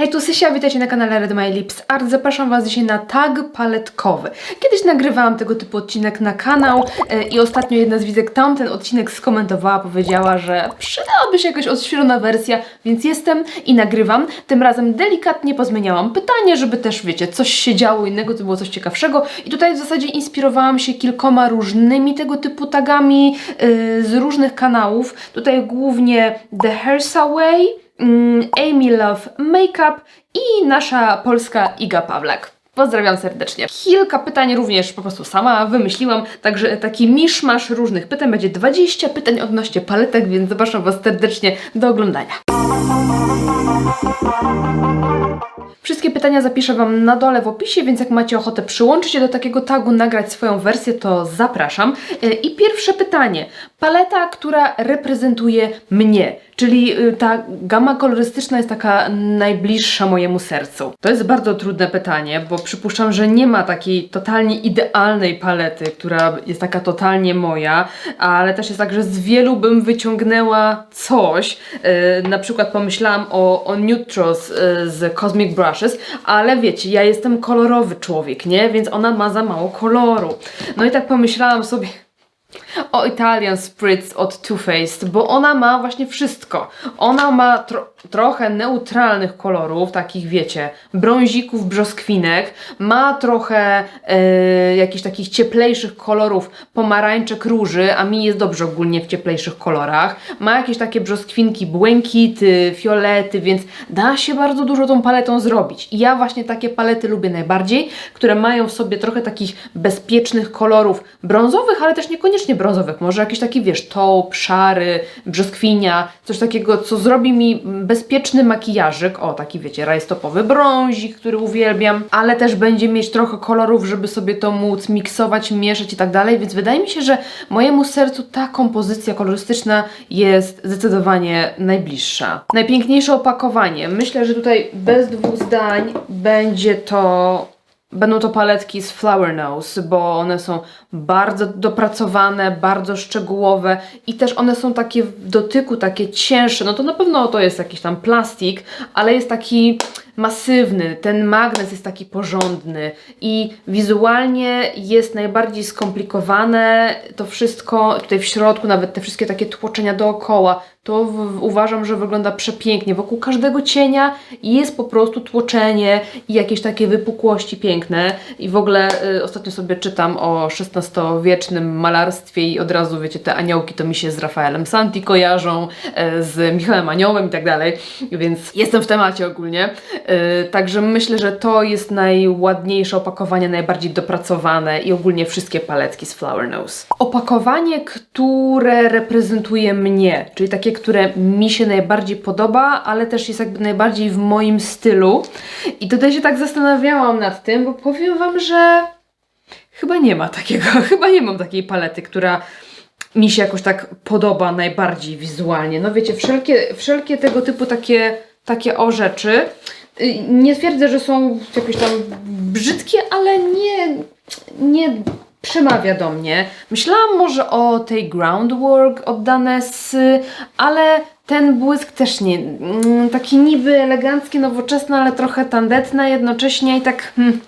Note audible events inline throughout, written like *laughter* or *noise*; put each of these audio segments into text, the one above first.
Hej, tu Sysia, witajcie na kanale Red My Lips Art. Zapraszam Was dzisiaj na tag paletkowy. Kiedyś nagrywałam tego typu odcinek na kanał e, i ostatnio jedna z widzek tamten odcinek skomentowała, powiedziała, że przydałaby się jakaś odświeżona wersja, więc jestem i nagrywam. Tym razem delikatnie pozmieniałam pytanie, żeby też, wiecie, coś się działo innego, to było coś ciekawszego. I tutaj w zasadzie inspirowałam się kilkoma różnymi tego typu tagami e, z różnych kanałów. Tutaj głównie The Hairstyle mm, Amy Love Makeup i nasza polska Iga Pawlak. Pozdrawiam serdecznie. Kilka pytań również po prostu sama wymyśliłam, także taki miszmasz różnych pytań. Będzie 20 pytań odnośnie paletek, więc zapraszam Was serdecznie do oglądania. Wszystkie pytania zapiszę Wam na dole w opisie, więc jak macie ochotę przyłączyć się do takiego tagu, nagrać swoją wersję, to zapraszam. E, I pierwsze pytanie. Paleta, która reprezentuje mnie, czyli y, ta gama kolorystyczna jest taka najbliższa mojemu sercu. To jest bardzo trudne pytanie, bo przypuszczam, że nie ma takiej totalnie idealnej palety, która jest taka totalnie moja, ale też jest tak, że z wielu bym wyciągnęła coś. E, Na przykład pomyślałam o, o Neutrals e, z Cosmic Brushes, ale wiecie, ja jestem kolorowy człowiek, nie? Więc ona ma za mało koloru. No i tak pomyślałam sobie, o Italian Spritz od Too Faced, bo ona ma właśnie wszystko. Ona ma tro trochę neutralnych kolorów, takich wiecie, brązików, brzoskwinek, ma trochę e, jakichś takich cieplejszych kolorów, pomarańczek, róży, a mi jest dobrze ogólnie w cieplejszych kolorach. Ma jakieś takie brzoskwinki, błękity, fiolety, więc da się bardzo dużo tą paletą zrobić. I ja właśnie takie palety lubię najbardziej, które mają w sobie trochę takich bezpiecznych kolorów brązowych, ale też niekoniecznie brązowych. Może jakiś taki, wiesz, taupe, szary, brzoskwinia, coś takiego, co zrobi mi bezpieczny makijażyk. O, taki wiecie, rajstopowy brązik, który uwielbiam, ale też będzie mieć trochę kolorów, żeby sobie to móc miksować, mieszać i tak dalej, więc wydaje mi się, że mojemu sercu ta kompozycja kolorystyczna jest zdecydowanie najbliższa. Najpiękniejsze opakowanie. Myślę, że tutaj bez dwóch zdań będzie to Będą to paletki z Flower Nose, bo one są bardzo dopracowane, bardzo szczegółowe i też one są takie w dotyku, takie cięższe. No to na pewno to jest jakiś tam plastik, ale jest taki masywny, ten magnes jest taki porządny i wizualnie jest najbardziej skomplikowane to wszystko tutaj w środku, nawet te wszystkie takie tłoczenia dookoła. To w, uważam, że wygląda przepięknie. Wokół każdego cienia jest po prostu tłoczenie i jakieś takie wypukłości piękne. I w ogóle y, ostatnio sobie czytam o XVI-wiecznym malarstwie i od razu, wiecie, te aniołki to mi się z Rafaelem Santi kojarzą, y, z Michałem Aniołem i tak dalej, więc jestem w temacie ogólnie. Y, także myślę, że to jest najładniejsze opakowanie, najbardziej dopracowane i ogólnie wszystkie paletki z Flower Nose. Opakowanie, które reprezentuje mnie, czyli takie, które mi się najbardziej podoba, ale też jest jakby najbardziej w moim stylu. I tutaj się tak zastanawiałam nad tym, bo powiem Wam, że chyba nie ma takiego, *laughs* chyba nie mam takiej palety, która mi się jakoś tak podoba najbardziej wizualnie. No wiecie, wszelkie, wszelkie tego typu takie, takie o rzeczy, y, nie twierdzę, że są jakieś tam brzydkie, ale nie, nie przemawia do mnie. Myślałam może o tej groundwork od Danessy, ale ten błysk też nie, mm, taki niby elegancki, nowoczesny, ale trochę tandetny jednocześnie i tak, hmm,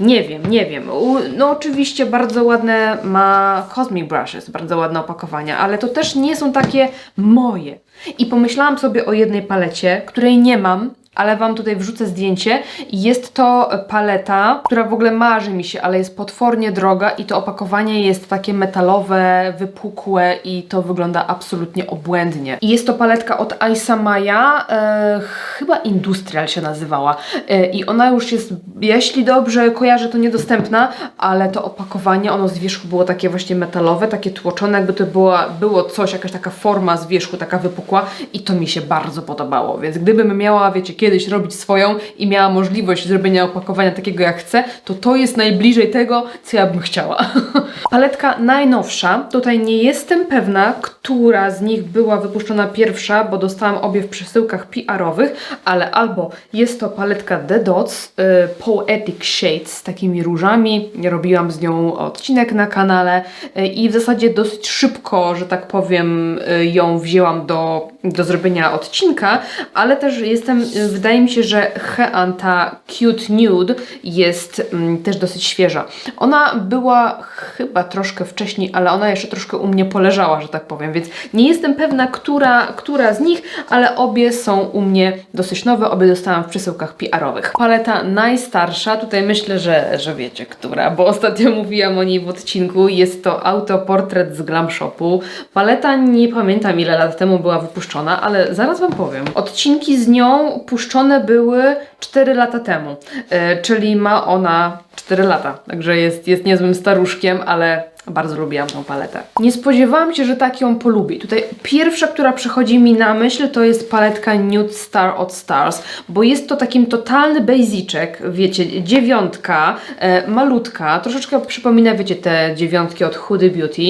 nie wiem, nie wiem. No oczywiście bardzo ładne ma Cosmic Brushes, bardzo ładne opakowania, ale to też nie są takie moje. I pomyślałam sobie o jednej palecie, której nie mam, ale Wam tutaj wrzucę zdjęcie. Jest to paleta, która w ogóle marzy mi się, ale jest potwornie droga i to opakowanie jest takie metalowe, wypukłe i to wygląda absolutnie obłędnie. I jest to paletka od Aisa Maya, e, chyba Industrial się nazywała e, i ona już jest, jeśli dobrze kojarzę, to niedostępna, ale to opakowanie, ono z wierzchu było takie właśnie metalowe, takie tłoczone, jakby to była, było coś, jakaś taka forma z wierzchu, taka wypukła i to mi się bardzo podobało, więc gdybym miała, wiecie, kiedyś robić swoją i miała możliwość zrobienia opakowania takiego jak chcę, to to jest najbliżej tego, co ja bym chciała. *laughs* Paletka najnowsza. Tutaj nie jestem pewna, która z nich była wypuszczona pierwsza, bo dostałam obie w przesyłkach PR-owych, ale albo jest to paletka The Dots y, Poetic Shades z takimi różami. Robiłam z nią odcinek na kanale y, i w zasadzie dosyć szybko, że tak powiem, y, ją wzięłam do, do zrobienia odcinka, ale też jestem wydaje mi się, że Hean, ta Cute Nude, jest mm, też dosyć świeża. Ona była chyba troszkę wcześniej, ale ona jeszcze troszkę u mnie poleżała, że tak powiem, więc nie jestem pewna, która, która z nich, ale obie są u mnie dosyć nowe, obie dostałam w przesyłkach PR-owych. Paleta najstarsza, tutaj myślę, że, że wiecie, która, bo ostatnio mówiłam o niej w odcinku, jest to autoportret z Glam Shopu. Paleta nie pamiętam ile lat temu była wypuszczona, ale zaraz Wam powiem. Odcinki z nią puszczone były 4 lata temu, e, czyli ma ona 4 lata, także jest, jest niezłym staruszkiem, ale bardzo lubiłam tą paletę. Nie spodziewałam się, że tak ją polubi. Tutaj pierwsza, która przychodzi mi na myśl, to jest paletka Nude Star od Stars, bo jest to takim totalny basicek, wiecie, dziewiątka, e, malutka, troszeczkę przypomina, wiecie, te dziewiątki od Hudy Beauty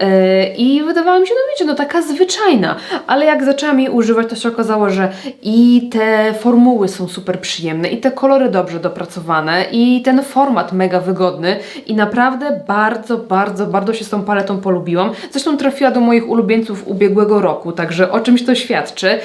e, i wydawała mi się, no wiecie, no taka zwyczajna, ale jak zaczęłam jej używać, to się okazało, że i te formuły są super przyjemne, i te kolory dobrze dopracowane, i ten format mega wygodny i naprawdę bardzo, bardzo, bardzo się z tą paletą polubiłam. Zresztą trafiła do moich ulubieńców ubiegłego roku, także o czymś to świadczy,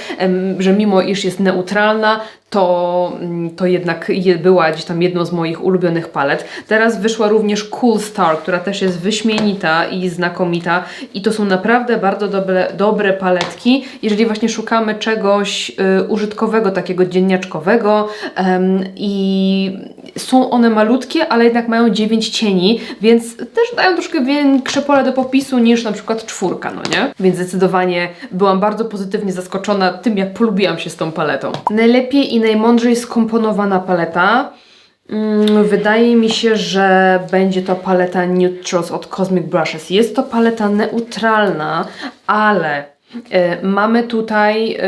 że mimo iż jest neutralna, to, mm, to jednak je, była gdzieś tam jedną z moich ulubionych palet. Teraz wyszła również Cool Star, która też jest wyśmienita i znakomita i to są naprawdę bardzo dobre, dobre paletki, jeżeli właśnie szukamy czegoś y, użytkowego, takiego dzienniaczkowego em, i są one malutkie, ale jednak mają 9 cieni, więc też dają troszkę większe pole do popisu niż na przykład czwórka, no nie? Więc zdecydowanie byłam bardzo pozytywnie zaskoczona tym, jak polubiłam się z tą paletą. Najlepiej i najmądrzej skomponowana paleta. Mm, Wydaje mi się, że będzie to paleta Neutrals od Cosmic Brushes. Jest to paleta neutralna, ale mamy tutaj e,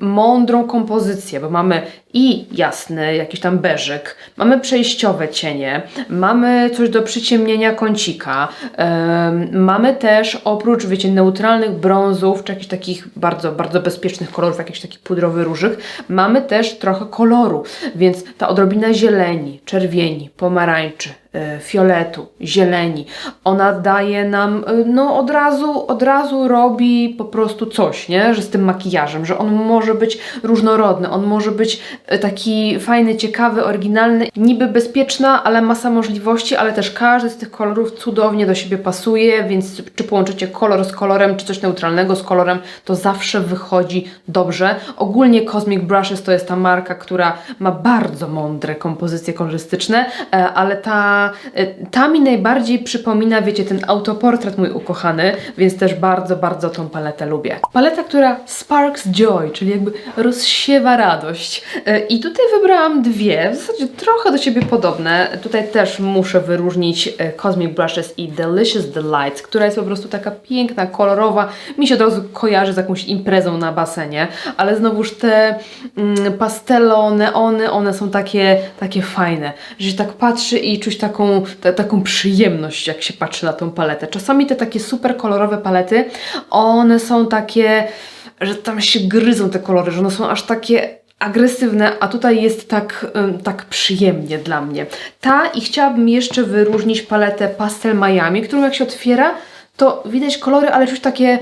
mądrą kompozycję, bo mamy i jasny jakiś tam beżyk, mamy przejściowe cienie, mamy coś do przyciemnienia kącika, em, mamy też oprócz, wiecie, neutralnych brązów, czy jakichś takich bardzo, bardzo bezpiecznych kolorów, jakichś takich pudrowy różych, mamy też trochę koloru, więc ta odrobina zieleni, czerwieni, pomarańczy, e, fioletu, zieleni. Ona daje nam, e, no od razu, od razu robi po prostu coś, nie? Że z tym makijażem, że on może być różnorodny, on może być e, taki fajny, ciekawy, oryginalny, niby bezpieczna, ale masa możliwości, ale też każdy z tych kolorów cudownie do siebie pasuje, więc czy połączycie kolor z kolorem, czy coś neutralnego z kolorem, to zawsze wychodzi dobrze. Ogólnie Cosmic Brushes to jest ta marka, która ma bardzo mądre kompozycje kolorystyczne, e, ale ta, e, ta mi najbardziej przypomina, wiecie, ten autoportret mój ukochany, więc też bardzo, bardzo tą paletę lubię. Paleta, która sparks joy, czyli jakby rozsiewa radość. E, I tutaj wybrałam dwie, w zasadzie trochę do siebie podobne. Tutaj też muszę wyróżnić e, Cosmic Brushes i Delicious Delights, która jest po prostu taka piękna, kolorowa. Mi się od razu kojarzy z jakąś imprezą na basenie, ale znowuż te mm, pastelo, neony, one są takie, takie fajne, że się tak patrzy i czuć taką, ta, taką przyjemność, jak się patrzy na tą paletę. Czasami te takie super kolorowe palety, one są takie, że tam się gryzą te kolory, że one są aż takie agresywne, a tutaj jest tak, tak przyjemnie dla mnie. Ta i chciałabym jeszcze wyróżnić paletę Pastel Miami, którą jak się otwiera, to widać kolory, ale czuć takie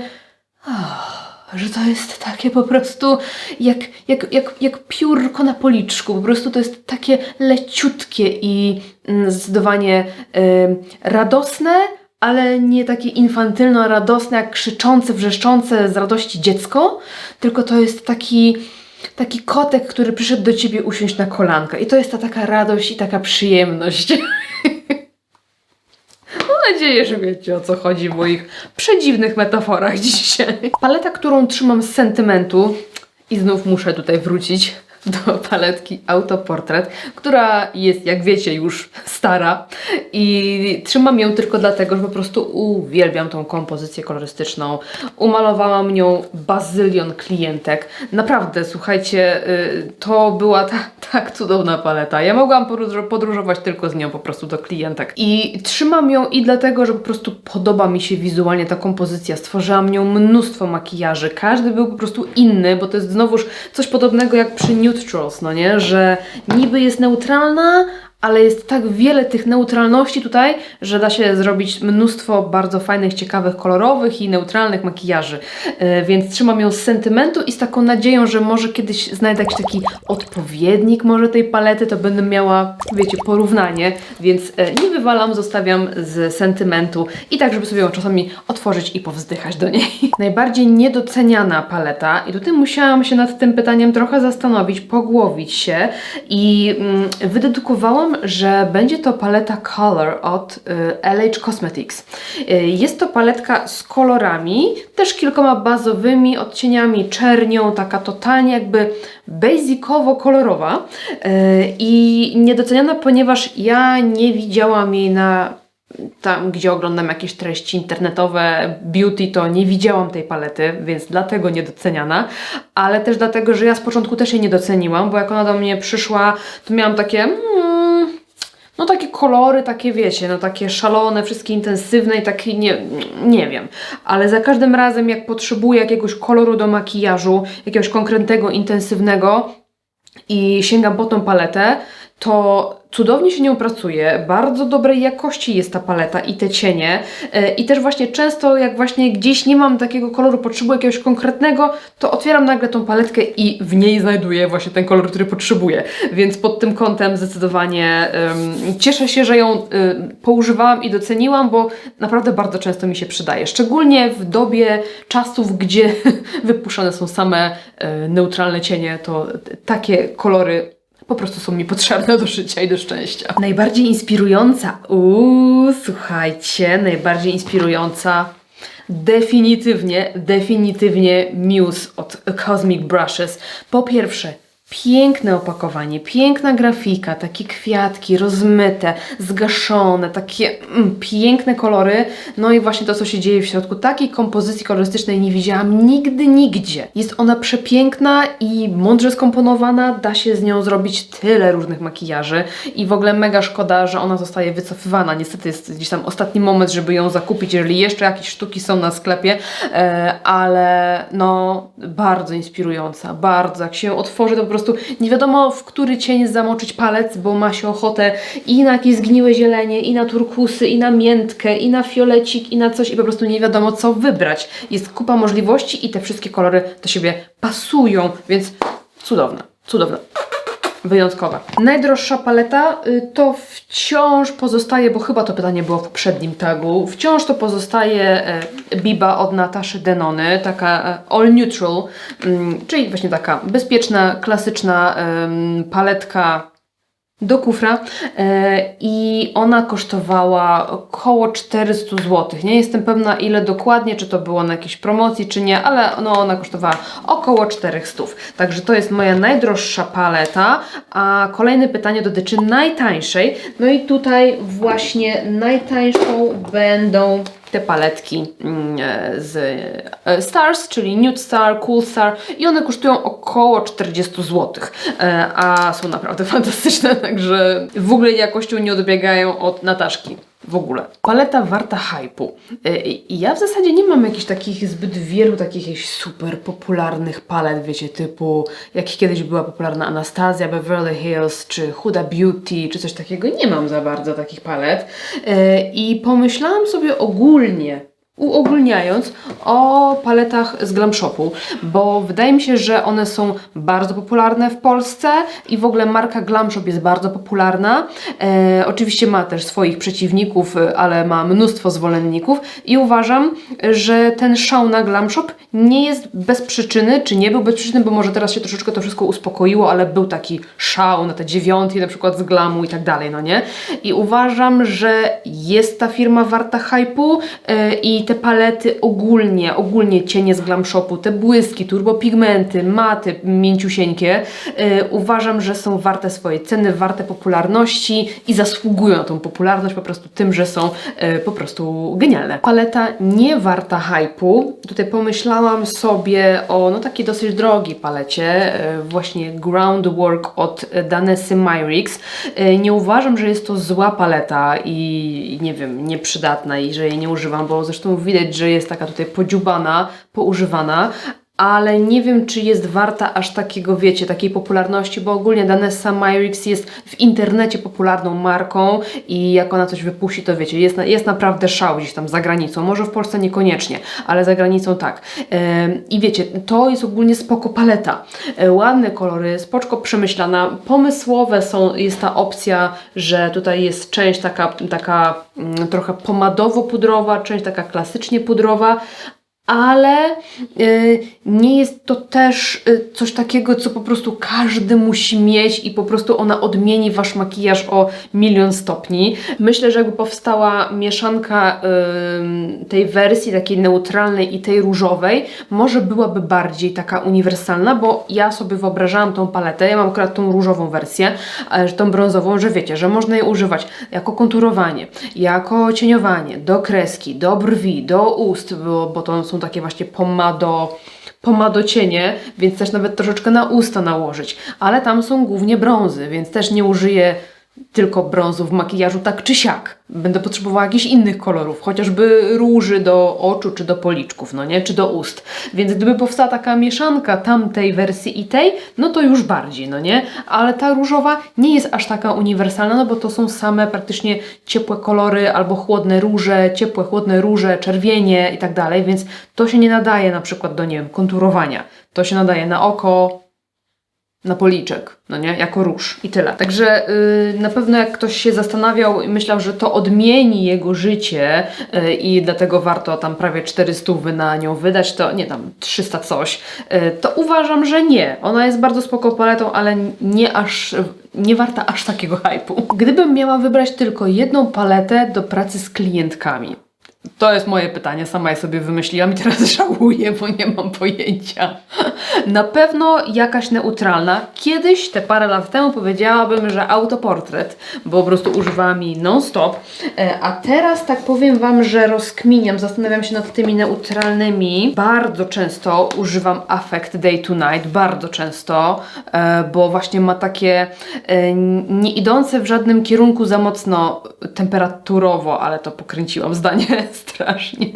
ah, że to jest takie po prostu jak, jak, jak, jak piórko na policzku. Po prostu to jest takie leciutkie i mm, zdecydowanie ym, radosne, ale nie takie infantylno radosne, jak krzyczące, wrzeszczące z radości dziecko, tylko to jest taki taki kotek, który przyszedł do ciebie usiąść na kolankę. I to jest ta taka radość i taka przyjemność. *laughs* Mam nadzieję, że wiecie o co chodzi w moich przedziwnych metaforach *laughs* dzisiaj. Paleta, którą trzymam z sentymentu i znów muszę tutaj wrócić do paletki Autoportret, która jest, jak wiecie, już stara i trzymam ją tylko dlatego, że po prostu uwielbiam tą kompozycję kolorystyczną. Umalowałam nią bazylion klientek. Naprawdę, słuchajcie, y, to była ta, tak cudowna paleta. Ja mogłam podróż- podróżować tylko z nią po prostu do klientek. I trzymam ją i dlatego, że po prostu podoba mi się wizualnie ta kompozycja. Stworzyłam nią mnóstwo makijaży. Każdy był po prostu inny, bo to jest znowuż coś podobnego jak przy Neutrals, no nie? Że niby jest neutralna, ale jest tak wiele tych neutralności tutaj, że da się zrobić mnóstwo bardzo fajnych, ciekawych, kolorowych i neutralnych makijaży. E, więc trzymam ją z sentymentu i z taką nadzieją, że może kiedyś znajdę jakiś taki odpowiednik może tej palety, to będę miała, wiecie, porównanie, więc e, nie wywalam, zostawiam z sentymentu i tak, żeby sobie ją czasami otworzyć i powzdychać do niej. *laughs* Najbardziej niedoceniana paleta i tutaj musiałam się nad tym pytaniem trochę zastanowić, pogłowić się i mm, wydedukowałam, że będzie to paleta Color od y, LH Cosmetics. Y, jest to paletka z kolorami, też kilkoma bazowymi odcieniami, czernią, taka totalnie jakby basicowo-kolorowa y, i niedoceniana, ponieważ ja nie widziałam jej na tam, gdzie oglądam jakieś treści internetowe, beauty, to nie widziałam tej palety, więc dlatego niedoceniana, ale też dlatego, że ja z początku też jej nie doceniłam, bo jak ona do mnie przyszła, to miałam takie, mm, no takie kolory, takie wiecie, no takie szalone, wszystkie intensywne i takie, nie, nie wiem, ale za każdym razem jak potrzebuję jakiegoś koloru do makijażu, jakiegoś konkretnego, intensywnego i sięgam po tą paletę, to cudownie się nią pracuje, bardzo dobrej jakości jest ta paleta i te cienie e, i też właśnie często jak właśnie gdzieś nie mam takiego koloru, potrzebuję jakiegoś konkretnego, to otwieram nagle tą paletkę i w niej znajduję właśnie ten kolor, który potrzebuję, więc pod tym kątem zdecydowanie um, cieszę się, że ją um, poużywałam i doceniłam, bo naprawdę bardzo często mi się przydaje, szczególnie w dobie czasów, gdzie *laughs* wypuszczane są same um, neutralne cienie, to takie kolory po prostu są mi potrzebne do życia i do szczęścia. Najbardziej inspirująca, uuu, słuchajcie, najbardziej inspirująca definitywnie, definitywnie Muse od Cosmic Brushes. Po pierwsze, Piękne opakowanie, piękna grafika, takie kwiatki rozmyte, zgaszone, takie mm, piękne kolory. No i właśnie to, co się dzieje w środku. Takiej kompozycji kolorystycznej nie widziałam nigdy, nigdzie. Jest ona przepiękna i mądrze skomponowana. Da się z nią zrobić tyle różnych makijaży i w ogóle mega szkoda, że ona zostaje wycofywana. Niestety jest gdzieś tam ostatni moment, żeby ją zakupić, jeżeli jeszcze jakieś sztuki są na sklepie, e, ale no bardzo inspirująca, bardzo. Jak się otworzy, to po prostu prostu nie wiadomo w który cień zamoczyć palec, bo ma się ochotę i na jakieś zgniłe zielenie, i na turkusy, i na miętkę, i na fiolecik, i na coś i po prostu nie wiadomo co wybrać. Jest kupa możliwości i te wszystkie kolory do siebie pasują, więc cudowne, cudowne wyjątkowa. Najdroższa paleta y, to wciąż pozostaje, bo chyba to pytanie było w poprzednim tagu, wciąż to pozostaje e, Biba od Nataszy Denony, taka e, all neutral, mm, czyli właśnie taka bezpieczna, klasyczna paletka do kufra e, i ona kosztowała około 400 zł. Nie jestem pewna ile dokładnie, czy to było na jakiejś promocji, czy nie, ale no, ona kosztowała około 400. Także to jest moja najdroższa paleta, a kolejne pytanie dotyczy najtańszej. No i tutaj właśnie najtańszą będą te paletki mm, e, z e, Stars, czyli Nude Star, Cool Star i one kosztują około 40 zł, e, a są naprawdę *laughs* fantastyczne, także w ogóle jakością nie odbiegają od Nataszki w ogóle. Paleta warta hypu. Y, I ja w zasadzie nie mam jakichś takich zbyt wielu takich super popularnych palet, wiecie, typu jak kiedyś była popularna Anastazja, Beverly Hills, czy Huda Beauty, czy coś takiego. Nie mam za bardzo takich palet. Y, I pomyślałam sobie ogólnie, uogólniając o paletach z Glam Shopu, bo wydaje mi się, że one są bardzo popularne w Polsce i w ogóle marka Glam Shop jest bardzo popularna. E, oczywiście ma też swoich przeciwników, ale ma mnóstwo zwolenników i uważam, że ten szał na Glam Shop nie jest bez przyczyny, czy nie był bez przyczyny, bo może teraz się troszeczkę to wszystko uspokoiło, ale był taki szał na te dziewiątki na przykład z Glamu i tak dalej, no nie? I uważam, że jest ta firma warta hypu e, i te palety ogólnie, ogólnie cienie z Glam Shopu, te błyski, turbopigmenty, maty mięciusieńkie, yy, uważam, że są warte swojej ceny, warte popularności i zasługują na tą popularność po prostu tym, że są yy, po prostu genialne. Paleta nie warta hypu. Tutaj pomyślałam sobie o no takiej dosyć drogiej palecie, yy, właśnie Groundwork od Danesy Myrix. Yy, nie uważam, że jest to zła paleta i nie wiem, nieprzydatna i że jej nie używam, bo zresztą widać, że jest taka tutaj podziubana, poużywana, ale nie wiem, czy jest warta aż takiego, wiecie, takiej popularności, bo ogólnie Danessa Myrix jest w internecie popularną marką i jak ona coś wypuści, to wiecie, jest, jest naprawdę szał gdzieś tam za granicą. Może w Polsce niekoniecznie, ale za granicą tak. I wiecie, to jest ogólnie spoko paleta. E, ładne kolory, spoczko przemyślana, pomysłowe są, jest ta opcja, że tutaj jest część taka, taka mm, trochę pomadowo-pudrowa, część taka klasycznie pudrowa, ale y, nie jest to też y, coś takiego, co po prostu każdy musi mieć i po prostu ona odmieni wasz makijaż o milion stopni. Myślę, że jakby powstała mieszanka tej wersji takiej neutralnej i tej różowej, może byłaby bardziej taka uniwersalna, bo ja sobie wyobrażałam tą paletę, ja mam akurat tą różową wersję, e, tą brązową, że wiecie, że można jej używać jako konturowanie, jako cieniowanie, do kreski, do brwi, do ust, bo, bo to są takie właśnie pomado pomadocienie, więc też nawet troszeczkę na usta nałożyć. Ale tam są głównie brązy, więc też nie użyję tylko brązu w makijażu, tak czy siak. Będę potrzebowała jakichś innych kolorów, chociażby róży do oczu, czy do policzków, no nie, czy do ust. Więc gdyby powstała taka mieszanka tamtej wersji i tej, no to już bardziej, no nie? Ale ta różowa nie jest aż taka uniwersalna, no bo to są same praktycznie ciepłe kolory albo chłodne róże, ciepłe, chłodne róże, czerwienie i tak dalej, więc to się nie nadaje na przykład do, nie wiem, konturowania. To się nadaje na oko, na policzek, no nie, jako róż i tyle. Także yy, na pewno jak ktoś się zastanawiał i myślał, że to odmieni jego życie yy, i dlatego warto tam prawie 400 na nią wydać, to nie tam 300 coś, yy, to uważam, że nie. Ona jest bardzo spoko paletą, ale nie aż nie warta aż takiego hypu. Gdybym miała wybrać tylko jedną paletę do pracy z klientkami, to jest moje pytanie, sama je sobie wymyśliłam i teraz *laughs* żałuję, bo nie mam pojęcia. Na pewno jakaś neutralna. Kiedyś, te parę lat temu, powiedziałabym, że autoportret, bo po prostu używałam jej non-stop. E, A teraz tak powiem Wam, że rozkminiam, zastanawiam się nad tymi neutralnymi. Bardzo często używam Affect Day to Night, bardzo często, e, bo właśnie ma takie e, nie idące w żadnym kierunku za mocno temperaturowo, ale to pokręciłam zdanie strasznie.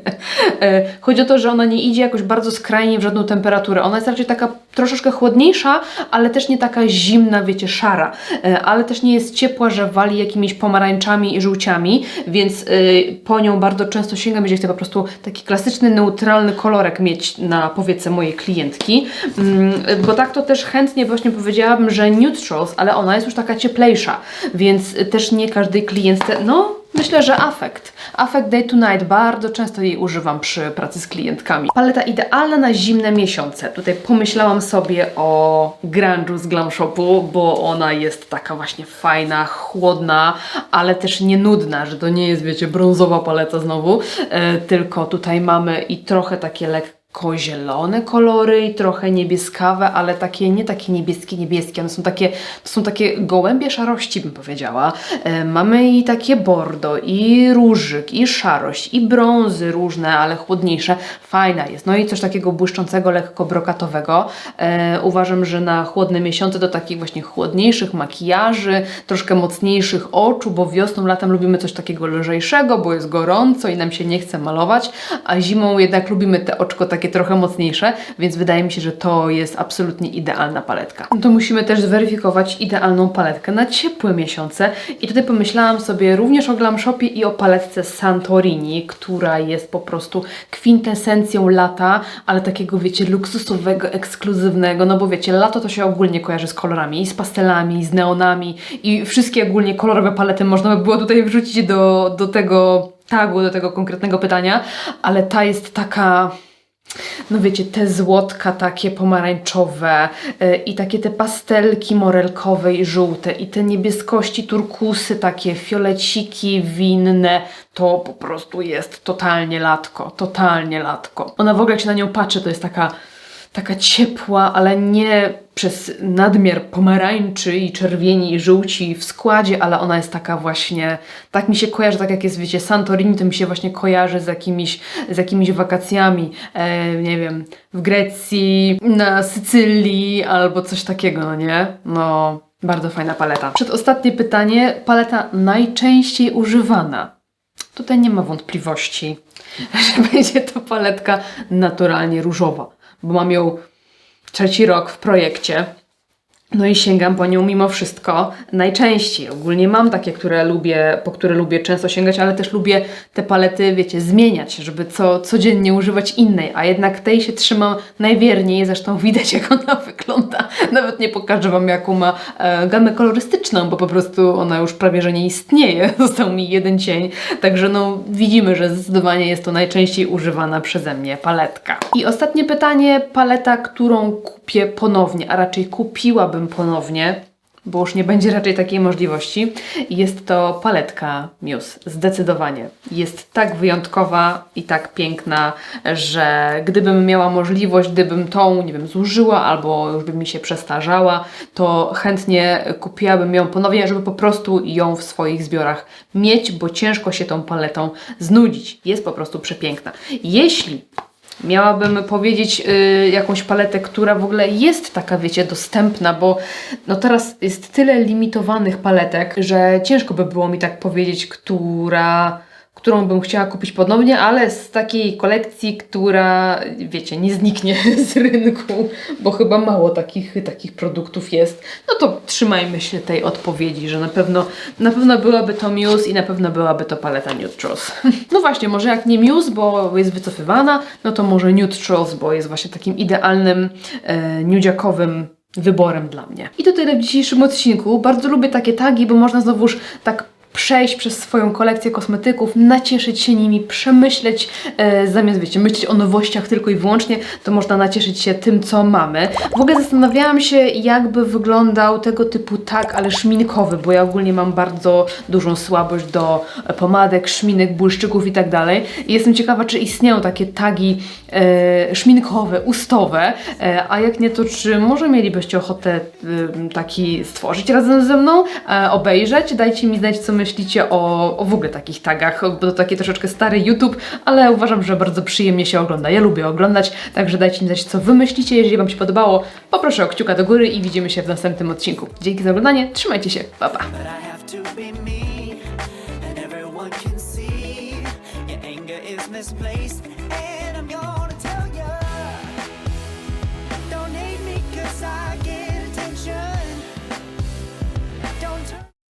E, Chodzi o to, że ona nie idzie jakoś bardzo skrajnie w żadną temperaturę. Ona jest raczej taka troszeczkę chłodniejsza, ale też nie taka zimna, wiecie, szara. E, Ale też nie jest ciepła, że wali jakimiś pomarańczami i żółciami, więc e, po nią bardzo często sięgam, jeżeli chcę po prostu taki klasyczny, neutralny kolorek mieć na powiece mojej klientki. Mm, Bo tak to też chętnie właśnie powiedziałabym, że neutrals, ale ona jest już taka cieplejsza, więc też nie każdej klientce, no Myślę, że Affect. Affect Day to Night. Bardzo często jej używam przy pracy z klientkami. Paleta idealna na zimne miesiące. Tutaj pomyślałam sobie o grunge'u z Glam Shopu, bo ona jest taka właśnie fajna, chłodna, ale też nie nudna, że to nie jest, wiecie, brązowa paleta znowu, e, tylko tutaj mamy i trochę takie lekkie zielone kolory i trochę niebieskawe, ale takie nie takie niebieskie, niebieskie, one są takie, to są takie gołębie szarości, bym powiedziała. E, mamy i takie bordo, i różyk, i szarość, i brązy różne, ale chłodniejsze. Fajna jest. No i coś takiego błyszczącego, lekko brokatowego. E, uważam, że na chłodne miesiące do takich właśnie chłodniejszych makijaży, troszkę mocniejszych oczu, bo wiosną, latem lubimy coś takiego lżejszego, bo jest gorąco i nam się nie chce malować, a zimą jednak lubimy te oczko takie trochę mocniejsze, więc wydaje mi się, że to jest absolutnie idealna paletka. To musimy też zweryfikować idealną paletkę na ciepłe miesiące. I tutaj pomyślałam sobie również o Glam Shopie i o paletce Santorini, która jest po prostu kwintesencją lata, ale takiego wiecie, luksusowego, ekskluzywnego, no bo wiecie, lato to się ogólnie kojarzy z kolorami, z pastelami, z neonami i wszystkie ogólnie kolorowe palety można by było tutaj wrzucić do, do tego tagu, do tego konkretnego pytania, ale ta jest taka no wiecie, te złotka takie pomarańczowe y, i takie te pastelki morelkowe i żółte i te niebieskości, turkusy takie, fioleciki winne, to po prostu jest totalnie latko, totalnie latko. Ona w ogóle jak się na nią patrzy, to jest taka taka ciepła, ale nie przez nadmiar pomarańczy i czerwieni i żółci w składzie, ale ona jest taka właśnie, tak mi się kojarzy, tak jak jest, wiecie, Santorini, to mi się właśnie kojarzy z jakimiś, z jakimiś wakacjami, e, nie wiem, w Grecji, na Sycylii albo coś takiego, no nie? No, bardzo fajna paleta. Przedostatnie pytanie, paleta najczęściej używana. Tutaj nie ma wątpliwości, *laughs* że będzie to paletka naturalnie różowa bo mam ją trzeci rok w projekcie. No i sięgam po nią mimo wszystko najczęściej. Ogólnie mam takie, które lubię, po które lubię często sięgać, ale też lubię te palety, wiecie, zmieniać, żeby co, codziennie używać innej, a jednak tej się trzymam najwierniej, zresztą widać jak ona *laughs* wygląda. Nawet nie pokażę Wam jaką ma e, gamę kolorystyczną, bo po prostu ona już prawie, że nie istnieje. *laughs* Został mi jeden cień, także no widzimy, że zdecydowanie jest to najczęściej używana przeze mnie paletka. I ostatnie pytanie, paleta, którą kupię ponownie, a raczej kupiłabym ponownie, bo już nie będzie raczej takiej możliwości. Jest to paletka Muse. Zdecydowanie. Jest tak wyjątkowa i tak piękna, że gdybym miała możliwość, gdybym tą, nie wiem, zużyła albo już by mi się przestarzała, to chętnie kupiłabym ją ponownie, żeby po prostu ją w swoich zbiorach mieć, bo ciężko się tą paletą znudzić. Jest po prostu przepiękna. Jeśli Miałabym powiedzieć y, jakąś paletę, która w ogóle jest taka, wiecie, dostępna, bo no teraz jest tyle limitowanych paletek, że ciężko by było mi tak powiedzieć, która, którą bym chciała kupić ponownie, ale z takiej kolekcji, która, wiecie, nie zniknie *laughs* z rynku, bo chyba mało takich, takich produktów jest, no to trzymajmy się tej odpowiedzi, że na pewno, na pewno byłaby to Muse i na pewno byłaby to paleta Neutrals. *laughs* No właśnie, może jak nie Muse, bo jest wycofywana, no to może Neutrals, bo jest właśnie takim idealnym, e, nudziakowym wyborem dla mnie. I to tyle w dzisiejszym odcinku. Bardzo lubię takie tagi, bo można znowuż tak przejść przez swoją kolekcję kosmetyków, nacieszyć się nimi, przemyśleć, e, zamiast, wiecie, myśleć o nowościach tylko i wyłącznie, to można nacieszyć się tym, co mamy. W ogóle zastanawiałam się, jakby wyglądał tego typu tag, ale szminkowy, bo ja ogólnie mam bardzo dużą słabość do pomadek, szminek, błyszczyków i tak dalej. I jestem ciekawa, czy istnieją takie tagi e, szminkowe, ustowe, e, a jak nie, to czy może mielibyście ochotę e, taki stworzyć razem ze mną, e, obejrzeć? Dajcie mi znać, co myślicie o, o w ogóle takich tagach, bo to taki troszeczkę stary YouTube, ale uważam, że bardzo przyjemnie się ogląda. Ja lubię oglądać, także dajcie mi znać, co wy myślicie. Jeżeli Wam się podobało, poproszę o kciuka do góry i widzimy się w następnym odcinku. Dzięki za oglądanie, trzymajcie się, pa pa! Misplaced.